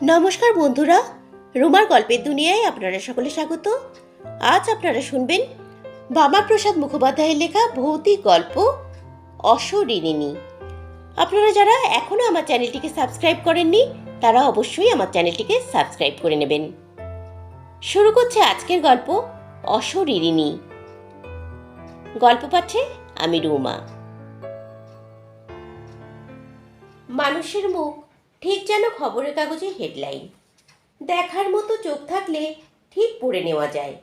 নমস্কার বন্ধুরা, রুমার গল্পের দুনিয়ায় আপনারা সকলে স্বাগত। আজ আপনারা শুনবেন বাবা প্রসাদ মুখোপাধ্যায়ের লেখা ভৌতিক গল্প অশরিণিনী আপনারা যারা এখনও আমার চ্যানেলটিকে সাবস্ক্রাইব করেননি, তারা অবশ্যই আমার চ্যানেলটিকে সাবস্ক্রাইব করে নেবেন। শুরু করছে আজকের গল্প অশরিণিনী গল্প পাঠে আমি রুমা। মানুষের মুখ ঠিক যেন খবরের কাগজে হেডলাইন দেখার মতো চোখ থাকলে ঠিক পড়ে নেওয়া যায়।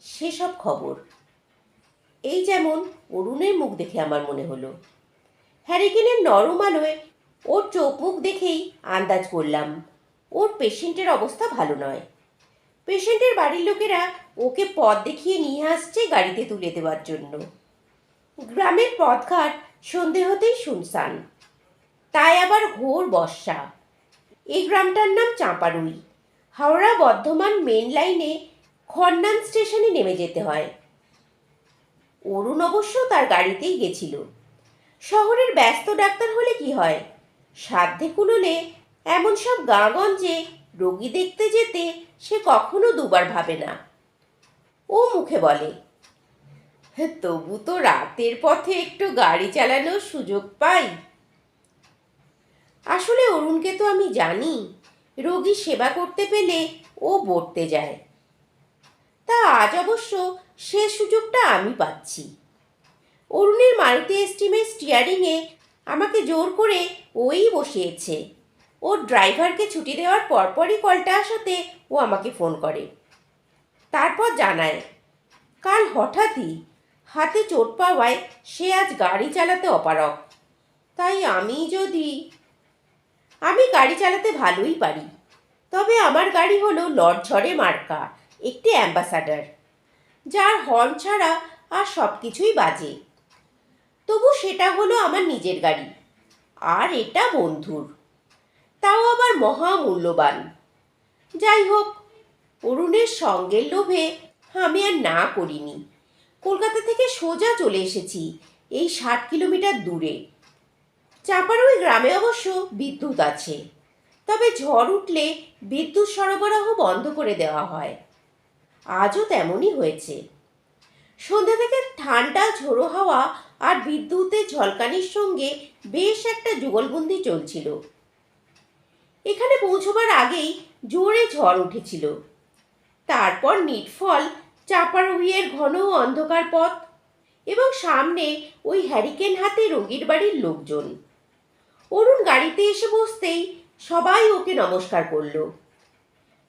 সেসব খবর। এই যেমন অরুণের মুখ দেখে আমার মনে হলো। হ্যারিকেনের নরম আলোয় ওর চোখ মুখ দেখেই আন্দাজ করলাম, ওর পেশেন্টের অবস্থা ভালো নয়। পেশেন্টের বাড়ির লোকেরা ওকে পথ দেখিয়ে নিয়ে আসছে গাড়িতে তুলে দেওয়ার জন্য। গ্রামের পথঘাট সন্ধে হতেই শুনশান। তাই আবার ঘোর বর্ষা। এই গ্রামটার নাম চাঁপারুই। হাওড়া বর্ধমান মেন লাইনে খন্নান স্টেশনে নেমে যেতে হয়। অরুণ অবশ্য তার গাড়িতেই গেছিল। শহরের ব্যস্ত ডাক্তার হলে কি হয়? সাধ্যে কুলোলে এমন সব গাঁগঞ্জে রোগী দেখতে যেতে সে কখনো দুবার ভাবে না। ও মুখে বলে "হ্যাঁ, তবু তো রাতের পথে একটু গাড়ি চালানোর সুযোগ পাই। আসলে অরুণকে তো আমি জানি। রোগী সেবা করতে পেলে ও বর্তে যায়। তা আজ অবশ্য সে সুযোগটা আমি পাচ্ছি। অরুণের মারুতি এস্টিমের স্টিয়ারিংয়ে আমাকে জোর করে ওই বসিয়েছে। ওর ড্রাইভারকে ছুটি দেওয়ার পরপরই কলটা আসাতে ও আমাকে ফোন করে। তারপর জানায়, কাল হঠাৎই হাতে চোট পাওয়ায় সে আজ গাড়ি চালাতে অপারক তাই আমি যদি আমি গাড়ি চালাতে ভালোই পারি। তবে আমার গাড়ি হলো লড়ঝড়ে মার্কা, একটি অ্যাম্বাসাডার। যার হর্ন ছাড়া আর সব কিছুই বাজে। তবু সেটা হলো আমার নিজের গাড়ি, আর এটা বন্ধুর। তাও আবার মহা মূল্যবান যাই হোক, অরুণের সঙ্গের লোভে আমি আর না করিনি। কলকাতা থেকে সোজা চলে এসেছি, এই ষাট কিলোমিটার দূরে। চাঁপারুই গ্রামে অবশ্য বিদ্যুৎ আছে। তবে ঝড় উঠলে বিদ্যুৎ সরবরাহ বন্ধ করে দেওয়া হয়। আজও তেমনই হয়েছে। সন্ধ্যা থেকে ঠান্ডা, ঝোড়ো হাওয়া আর বিদ্যুতের ঝলকানির সঙ্গে বেশ একটা যুগলবন্দি চলছিল। এখানে পৌঁছবার আগেই জোরে ঝড় উঠেছিল। তারপর নিটফল, চাপারুইয়ের ঘন অন্ধকার পথ এবং সামনে ওই হ্যারিকেন হাতে রোগীর বাড়ির লোকজন। অরুণ গাড়িতে এসে বসতেই সবাই ওকে নমস্কার করল।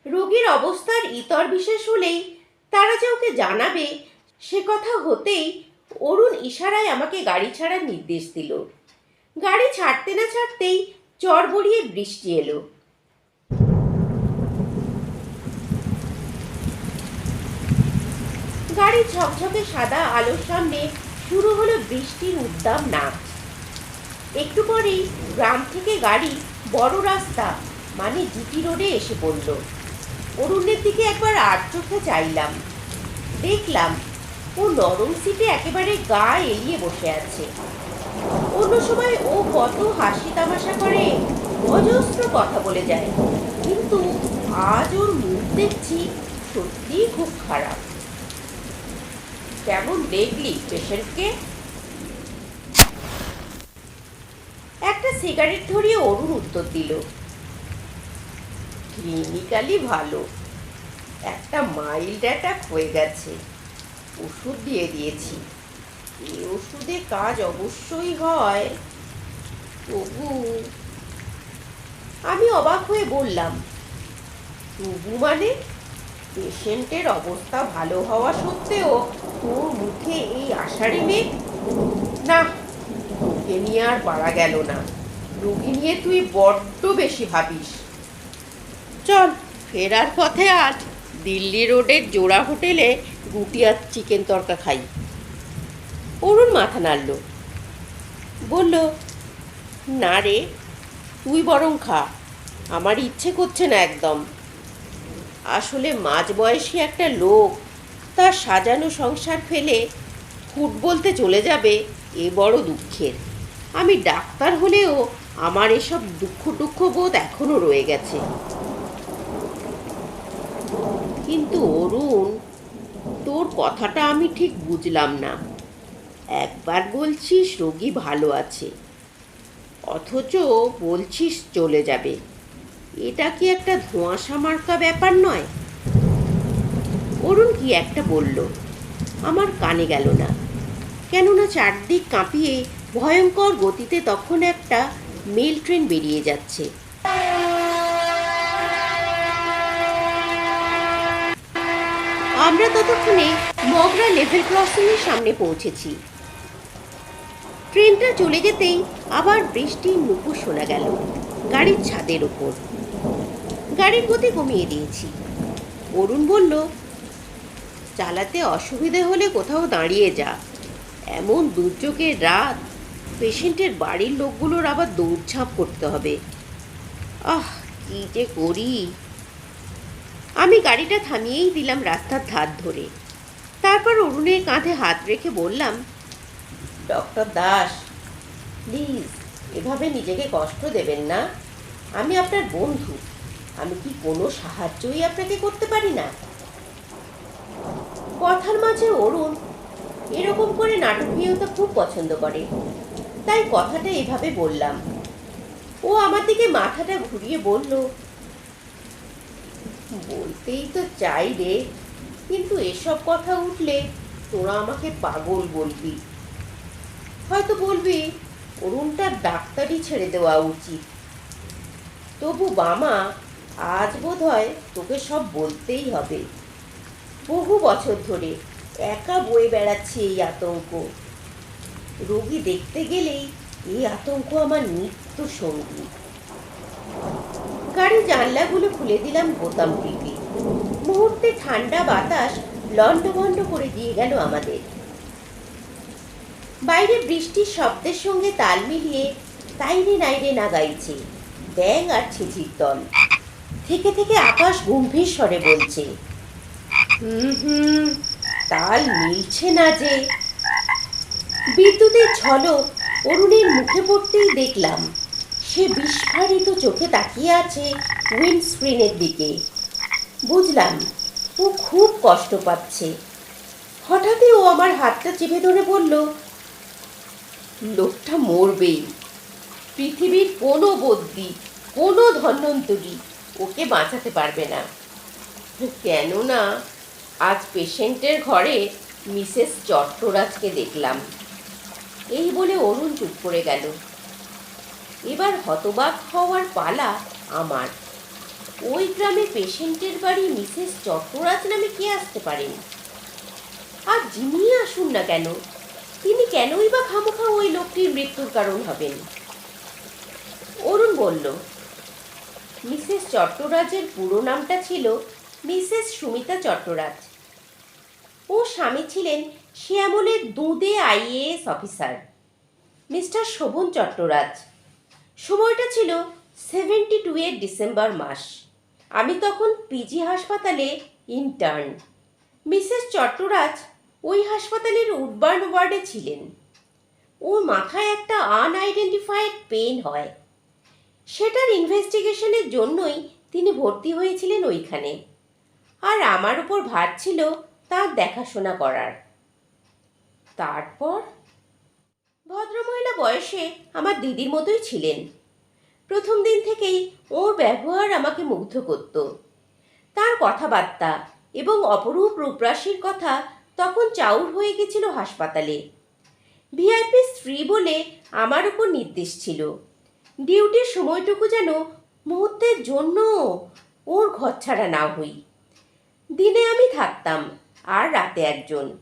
রোগীর অবস্থার ইতর বিশেষ হলেই তারা যে ওকে জানাবে, সে কথা হতেই অরুণ ইশারায় আমাকে গাড়ি ছাড়ার নির্দেশ দিল। গাড়ি ছাড়তে না ছাড়তেই চর গড়িয়ে বৃষ্টি এলো। গাড়ির ঝকঝকে সাদা আলোর সামনে শুরু হলো বৃষ্টির উদ্দাম নাচ। একটু পরেই গ্রাম থেকে গাড়ি বড় রাস্তা মানে জিটি রোডে এসে পড়ল। অরুণের দিকে একবার আর চোখে চাইলাম। দেখলাম, ও নরম সিটে একেবারে গা এলিয়ে বসে আছে। অন্য সময় ও কত হাসি তামাশা করে, অজস্র কথা বলে যায়। কিন্তু আজ ওর মুখ দেখছি সত্যিই খুব খারাপ। কেমন দেখলি পেশেন্টকে? একটা সিগারেট ধরিয়ে অরুণ উত্তর দিল, ক্লিনিক্যালি ভালো। একটা মাইল্ড অ্যাটাক হয়ে গেছে। ওষুধ দিয়ে দিয়েছি। এই ওষুধে কাজ অবশ্যই হয়। তবু আমি অবাক হয়ে বললাম, তবু মানে? পেশেন্টের অবস্থা ভালো হওয়া সত্ত্বেও তোর মুখে এই আষাঢ়ি মেঘ? না তোকে নিয়ে আর পারা গেল না। রোগী নিয়ে তুই বড্ড বেশি ভাবিস। চল, ফেরার পথে আজ দিল্লি রোডের জোড়া হোটেলে রুটি আর চিকেন তরকা খাই। অরুণ মাথা নাড়ল। বলল, না রে, তুই বরং খা। আমার ইচ্ছে করছে না একদম। আসলে মাঝ বয়সী একটা লোক, তার সাজানো সংসার ফেলে ফুট বলতে চলে যাবে, এ বড় দুঃখের। আমি ডাক্তার হলেও আমার এসব দুঃখ টুক্ষ বোধ এখনও রয়ে গেছে। কিন্তু অরুণ, তোর কথাটা আমি ঠিক বুঝলাম না। একবার বলছিস রোগী ভালো আছে, অথচ বলছিস চলে যাবে। এটা কি একটা ধোঁয়াশা মার্কা ব্যাপার নয়? অরুণ কি একটা বলল, আমার কানে গেল না। কেননা চারদিক কাঁপিয়ে ভয়ঙ্কর গতিতে তখন একটা মেল ট্রেন বেরিয়ে যাচ্ছে। আমরা ততক্ষণে মগরা লেভেল ক্রসিংয়ের সামনে পৌঁছেছি। ট্রেনটা চলে যেতেই আবার বৃষ্টির নুপুর শোনা গেল, গাড়ির ছাদের ওপর। গাড়ির গতি কমিয়ে দিয়েছি। অরুণ বলল, চালাতে অসুবিধে হলে কোথাও দাঁড়িয়ে যা। এমন দুর্যোগের রাত পেশেন্টের বাড়ির লোকগুলোর আবার দৌড়ঝাঁপ করতে হবে। আহ, কি যে করি। আমি গাড়িটা থামিয়েই দিলাম রাস্তার ধার ধরে। তারপর অরুণের কাঁধে হাত রেখে বললাম, ডক্টর দাস, প্লিজ, এভাবে নিজেকে কষ্ট দেবেন না। আমি আপনার বন্ধু। আমি কি কোনো সাহায্যই আপনাকে করতে পারি না? কথার মাঝে অরুণ এরকম করে নাটকীয়তা খুব পছন্দ করে। তাই কথাটা এভাবে বললাম। ও আমার দিকে মাথাটা ঘুরিয়ে বলল, বলতেই তো চাই রে, কিন্তু এসব কথা উঠলে তোরা আমাকে পাগল বলবি। হয়তো বলবি অরুণটার ডাক্তারি ছেড়ে দেওয়া উচিত। তবু বামা, আজ বোধ হয় তোকে সব বলতেই হবে। বহু বছর ধরে একা বয়ে বেড়াচ্ছি এই আতঙ্ক। রোগী দেখতে গেলেই এই আতঙ্ক আমার নিত্য সঙ্গী। গাড়ি জানলাগুলো খুলে দিলাম বোতাম টিপে। মুহূর্তে ঠান্ডা বাতাস লণ্ডভণ্ড করে দিয়ে গেল আমাদের। বাইরে বৃষ্টির শব্দের সঙ্গে তাল মিলিয়ে তাইরে নাইরে না গাইছে ব্যাং আর ছিচির দল। থেকে থেকে আকাশ গম্ভীর স্বরে বলছে, হুম হুম, তাল মিলছে না যে বিদ্যুতের ঝলক অরুণের মুখে পড়তেই দেখলাম। সে বিস্ফারিত চোখে তাকিয়ে আছে উইন্ডস্ক্রিনের দিকে। বুঝলাম, ও খুব কষ্ট পাচ্ছে। হঠাৎই ও আমার হাতটা চেপে ধরে বলল, লোকটা মরবেই পৃথিবীর কোনো বদ্যি কোনো ধন্বন্তরী ওকে বাঁচাতে পারবে না। কেননা, আজ পেশেন্টের ঘরে মিসেস চট্টরাজকে দেখলাম। এই বলে অরুণ চুপ করে গেল। এবার হতবাক হওয়ার পালা আমার। ওই গ্রামে পেশেন্টের বাড়ি মিসেস চট্টরাজ নামে কে আসতে পারেন আর যিনি আসুন না কেন? তিনি কেনই বা খামোখা ওই লোকটির মৃত্যুর কারণ হবেন? অরুণ বলল, মিসেস চট্টরাজের পুরো নামটা ছিল মিসেস সুমিতা চট্টরাজ। ও স্বামী ছিলেন শ্যামলের দুঁদে IAS officer, mister Shovan Chattoraj. সময়টা ছিল সেভেন্টি টু এর ডিসেম্বর মাস। আমি তখন পিজি হাসপাতালে ইন্টার্ন মিসেস চট্টরাজ ওই হাসপাতালের উডবার্ন ওয়ার্ডে ছিলেন। ওর মাথায় একটা আনআইডেন্টিফাইড পেন হয়। সেটার ইনভেস্টিগেশনের জন্যই তিনি ভর্তি হয়েছিলেন ওইখানে। আর আমার উপর ভার ছিল তার দেখাশোনা করার। তারপর? ভদ্রমহিলা বয়সে আমার দিদির মতোই ছিলেন। প্রথম দিন থেকেই ওর ব্যবহার আমাকে মুগ্ধ করত। তার কথাবার্তা এবং অপরূপ রূপরাশির কথা তখন চাউর হয়ে গেছিল হাসপাতালে। ভিআইপি স্ত্রী বলে আমার উপর নির্দেশ ছিল। ডিউটির সময়টুকু যেন মুহূর্তের জন্য ওর ঘর ছাড়া না হই। দিনে আমি থাকতাম, আর রাতে একজন।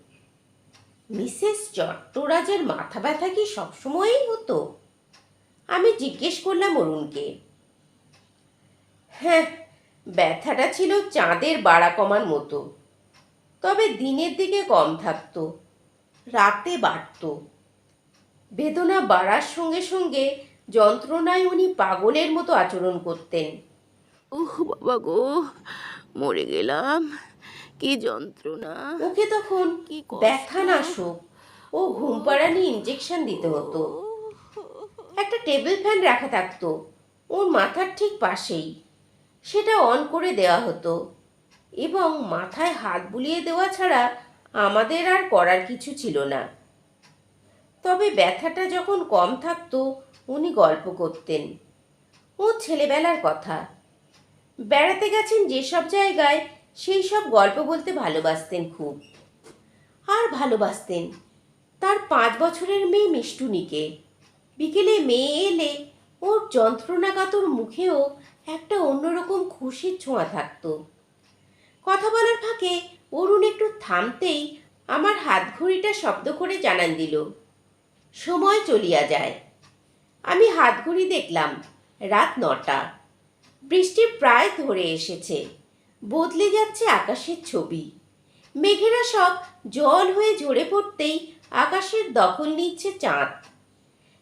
মিসেস চট্টরাজের মাথা ব্যথা কি সবসময়ই হতো? আমি জিজ্ঞেস করলাম অরুণকে। হ্যাঁ ব্যথাটা ছিল চাঁদের বাড়া কমার মতো। তবে দিনের দিকে কম থাকতো, রাতে বাড়তো। বেদনা বাড়ার সঙ্গে সঙ্গে যন্ত্রণায় উনি পাগলের মতো আচরণ করতেন। উহ, বাবা গো, মরে গেলাম। কি যন্ত্রণা। ওকে তখন কি কষ্ট। ব্যথা নাশক ও ঘুম পাড়ানি ইঞ্জেকশন দিতে হতো। একটা টেবিল ফ্যান রাখা থাকতো। ওর মাথার ঠিক পাশেই। সেটা অন করে দেওয়া হতো। এবং মাথায় হাত বুলিয়ে দেওয়া ছাড়া আমাদের আর করার কিছু ছিল না। তবে ব্যথাটা যখন কম থাকতো উনি গল্প করতেন। ও ছেলেবেলার কথা। বেড়াতে গেছেন যেসব জায়গায় সেই সব গল্প বলতে ভালোবাসতেন খুব। আর ভালোবাসতেন। তার পাঁচ বছরের মেয়ে মিষ্টুনিকে। বিকেলে মেয়ে এলে ওর যন্ত্রণাকাতর মুখেও একটা অন্যরকম খুশির ছোঁয়া থাকতো। কথা বলার ফাঁকে অরুণ একটু থামতেই আমার হাত ঘড়িটা শব্দ করে জানান দিল, সময় চলিয়া যায়। আমি হাত ঘড়ি দেখলাম, রাত নটা। বৃষ্টি প্রায় ধরে এসেছে। বদলে যাচ্ছে আকাশের ছবি। মেঘেরা সব জল হয়ে ঝরে পড়তেই আকাশের দখল নিচ্ছে চাঁদ।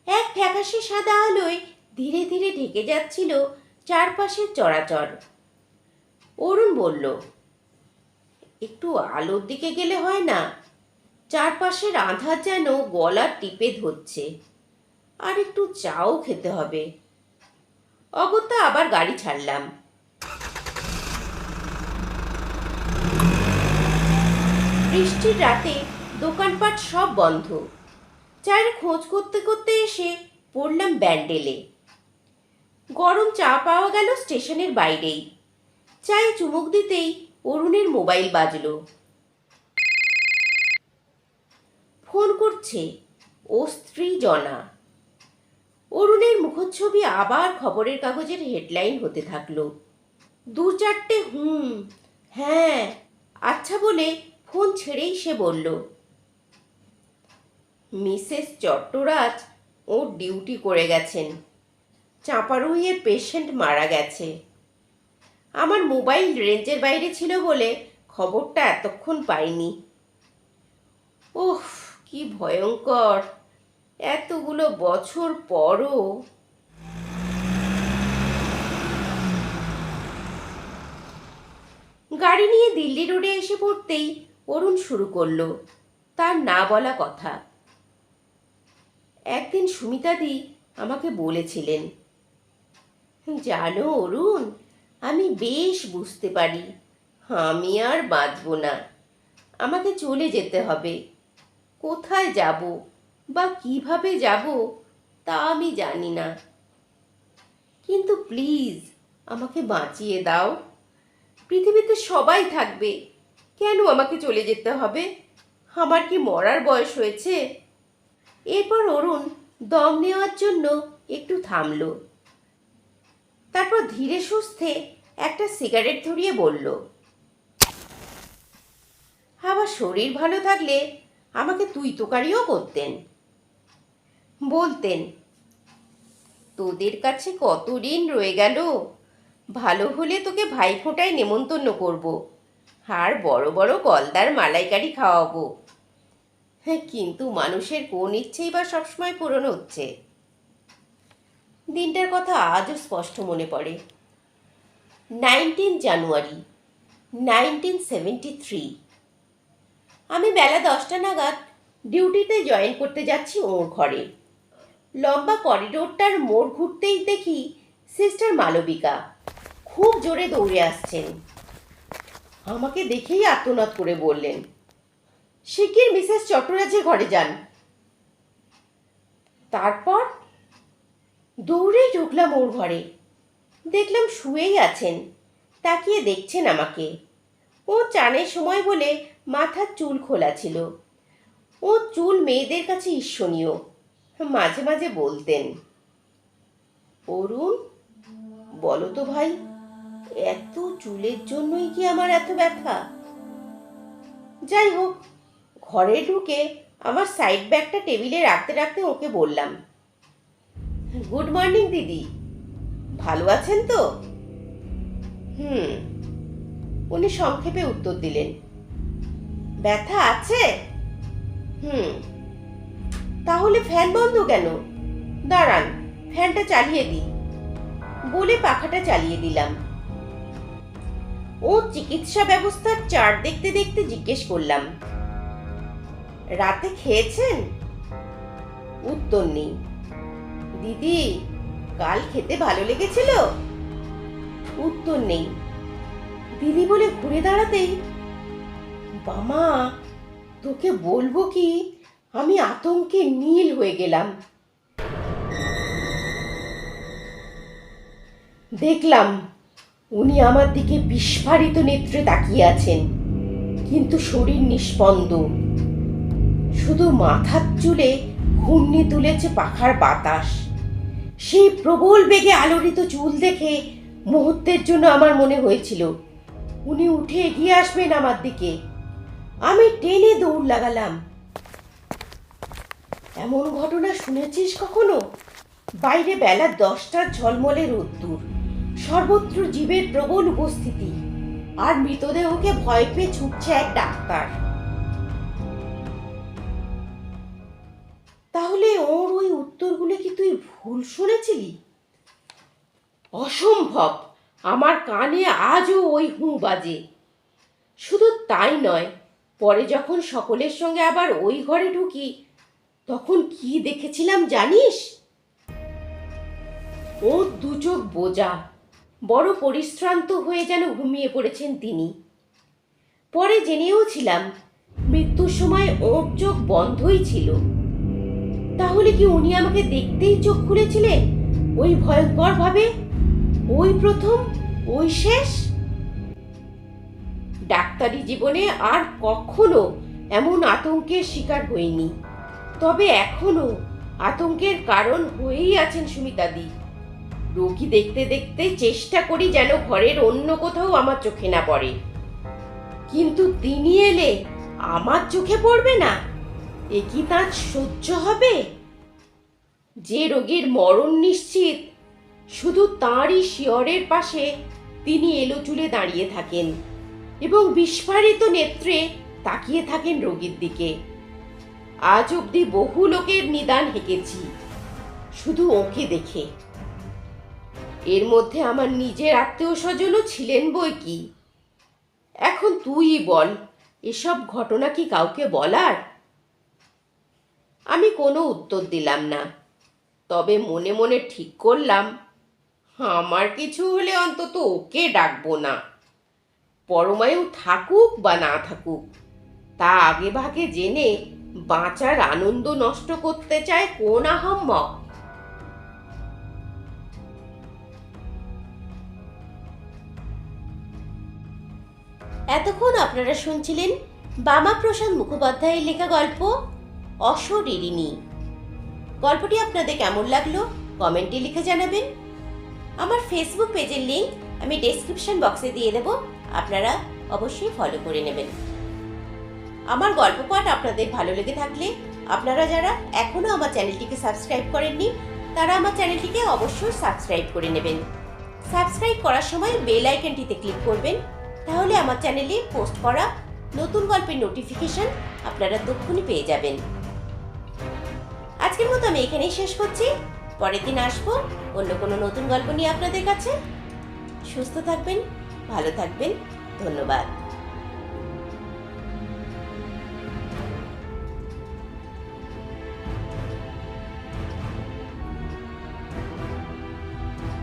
এক ফ্যাকাশে সাদা আলোয় ধীরে ধীরে ঢেকে যাচ্ছিল চারপাশের চরাচর। অরুণ বলল, একটু আলোর দিকে গেলে হয় না? চারপাশের আধার যেন গলা টিপে ধরছে। আর একটু চাও খেতে হবে। অগত্যা আবার গাড়ি ছাড়লাম। বৃষ্টির রাতে দোকানপাট সব বন্ধ। চায়ের খোঁজ করতে করতে এসে পড়লাম ব্যান্ডেলে। গরম চা পাওয়া গেল স্টেশনের বাইরেই। চায়ে চুমুক দিতেই অরুণের মোবাইল বাজলো। ফোন করছে, ও স্ত্রী জনা। অরুণের মুখচ্ছবি আবার খবরের কাগজের হেডলাইন হতে থাকল। দু চারটে হুম হ্যাঁ আচ্ছা বলে ফোন ছেড়েই সে বলল, মিসেস চট্টরাজ, ও ডিউটি করে গেছেন। চাঁপারুইয়ের পেশেন্ট মারা গেছে। আমার মোবাইল রেঞ্জের বাইরে ছিল বলে খবরটা এতক্ষণ পাইনি। ওহ কি ভয়ঙ্কর! এতগুলো বছর পরও গাড়ি নিয়ে দিল্লি রোডে এসে পড়তেই অরুণ শুরু করল। তার না বলা কথা। একদিন সুমিতাদি আমাকে বলেছিলেন, জানো অরুণ, আমি বেশ বুঝতে পারি, আমি আর বাঁচব না। আমাকে চলে যেতে হবে। কোথায় যাব বা কীভাবে যাব তা আমি জানি না। কিন্তু প্লিজ আমাকে বাঁচিয়ে দাও। পৃথিবীতে সবাই থাকবে কেন আমাকে চলে যেতে হবে? আমার কি মরার বয়স হয়েছে? এরপর অরুণ দম নেওয়ার জন্য একটু থামলো। তারপর ধীরে সুস্থে একটা সিগারেট ধরিয়ে বলল আবার শরীর ভালো থাকলে আমাকে তুই তোকারিও করতেন। বলতেন, তোদের কাছে কত ঋণ রয়ে গেল? ভালো হলে তোকে ভাইফোঁটায় নেমন্তন্ন করব। আর বড় বড় গলদার মালাইকারি খাওয়াবো। হ্যাঁ কিন্তু মানুষের কোন ইচ্ছেই বা সবসময় পূরণ হচ্ছে। দিনটার কথা আজও স্পষ্ট মনে পড়ে। Nineteen January, nineteen seventy three. আমি বেলা দশটা নাগাদ ডিউটিতে জয়েন করতে যাচ্ছি ওর ঘরে। লম্বা করিডোরটার মোড় ঘুরতেই দেখি সিস্টার মালবিকা খুব জোরে দৌড়ে আসছেন। আমাকে দেখেই আত্মনাদ করে বললেন শিগগির মিসেস চট্টরাজের ঘরে যান? তারপর দৌড়েই ঢুকলাম ওর ঘরে। দেখলাম শুয়েই আছেন, তাকিয়ে দেখছেন আমাকে। ও চানের সময় বলে মাথার চুল খোলা ছিল। ও চুল মেয়েদের কাছে ঈর্ষণীয়, মাঝে মাঝে বলতেন, অরুণ, বলো তো ভাই এত চুলের জন্যই কি আমার এত ব্যথা? যাই হোক ঘরে ঢুকে আমার সাইড ব্যাগটা টেবিলে রাখতে রাখতে ওকে বললাম গুড মর্নিং দিদি। ভালো আছেন তো? হুম। উনি সংক্ষেপে উত্তর দিলেন, ব্যথা আছে? হুম। তাহলে ফ্যান বন্ধ কেন? দাঁড়ান, ফ্যানটা চালিয়ে দিই। বলে পাখাটা চালিয়ে দিলাম। ও চিকিৎসা ব্যবস্থার চার্ট দেখতে দেখতে জিজ্ঞেস করলাম। রাতে খেয়েছেন? উত্তর নেই। দিদি, কাল খেতে ভালো লেগেছিল? উত্তর নেই। দিদি বলে ঘুরে দাঁড়াতেই বামা তোকে বলব কি? আমি আতঙ্কে নীল হয়ে গেলাম। দেখলাম উনি আমার দিকে বিস্ফারিত নেত্রে তাকিয়ে আছেন, কিন্তু শরীর নিস্পন্দ শুধু মাথার চুলে ঘূর্ণি তুলেছে পাখার বাতাস। সেই প্রবল বেগে আলোড়িত চুল দেখে মুহূর্তের জন্য আমার মনে হয়েছিল, উনি উঠে এগিয়ে আসবেন আমার দিকে। আমি টেনে দৌড় লাগালাম। এমন ঘটনা শুনেছিস কখনো? বাইরে বেলা দশটার ঝলমলে রোদ্দুর। সর্বত্র জীবের প্রবল উপস্থিতি। আর মৃতদেহকে ভয় পেয়ে ছুটছে এক ডাক্তার। তাহলে ওর ওই উত্তরগুলো কি তুই ভুল শুনেছিলি? অসম্ভব! আমার কানে আজও ওই হুঁ বাজে। শুধু তাই নয়, পরে যখন সকলের সঙ্গে আবার ওই ঘরে ঢুকি, তখন কি দেখেছিলাম জানিস? ওর দু চোখ বোজা বড় পরিশ্রান্ত হয়ে যেন ঘুমিয়ে পড়েছেন তিনি। পরে জেনেও ছিলাম মৃত্যুর সময় ওর চোখ বন্ধই ছিল। তাহলে কি উনি আমাকে দেখতেই চোখ খুলেছিলেন ওই ভয়ঙ্কর ভাবে ওই প্রথম? ওই শেষ? ডাক্তারি জীবনে আর কখনো এমন আতঙ্কের শিকার হইনি। তবে এখনও আতঙ্কের কারণ হয়েই আছেন সুমিতাদি। রোগী দেখতে দেখতে চেষ্টা করি যেন ঘরের অন্য কোথাও আমার চোখে না পড়ে। কিন্তু তিনি এলে আমার চোখে পড়বে না? এ কি তার সহ্য হবে? যে রোগীর মরণ নিশ্চিত, শুধু তাঁরই শিয়রের পাশে তিনি এলো চুলে দাঁড়িয়ে থাকেন এবং বিস্ফারিত নেত্রে তাকিয়ে থাকেন রোগীর দিকে। আজ অবধি বহু লোকের নিদান হেঁকেছি, শুধু ওকে দেখে। এর মধ্যে আমার নিজের আত্মীয় স্বজনও ছিলেন বই কি? এখন তুই বল, এসব ঘটনা কি কাউকে বলার? আমি কোনো উত্তর দিলাম না, তবে মনে মনে ঠিক করলাম, আমার কিছু হলে অন্তত ওকে ডাকবো না। পরমায়ু থাকুক বা না থাকুক, তা আগে ভাগে জেনে বাঁচার আনন্দ নষ্ট করতে চায় কোন আহম্মক? এতক্ষণ আপনারা শুনছিলেন বামা প্রসাদ মুখোপাধ্যায়ের লেখা গল্প অশরীরিণী গল্পটি আপনাদের কেমন লাগল কমেন্টে লিখে জানাবেন। আমার ফেসবুক পেজের লিঙ্ক আমি ডেসক্রিপশন বক্সে দিয়ে দেব, আপনারা অবশ্যই ফলো করে নেবেন। আমার গল্প পাঠ আপনাদের ভালো লেগে থাকলে আপনারা যারা এখনও আমার চ্যানেলটিকে সাবস্ক্রাইব করেননি, তারা আমার চ্যানেলটিকে অবশ্যই সাবস্ক্রাইব করে নেবেন। সাবস্ক্রাইব করার সময় বেল আইকনটিতে ক্লিক করবেন তাহলে আমার চ্যানেলে পোস্ট করা নতুন গল্পের নোটিফিকেশন আপনারা তক্ষুনি পেয়ে যাবেন। আজকের মতো আমি এখানেই শেষ করছি। পরের দিন আসব অন্য কোনো নতুন গল্প নিয়ে আপনাদের কাছে। সুস্থ থাকবেন, ভালো থাকবেন, ধন্যবাদ।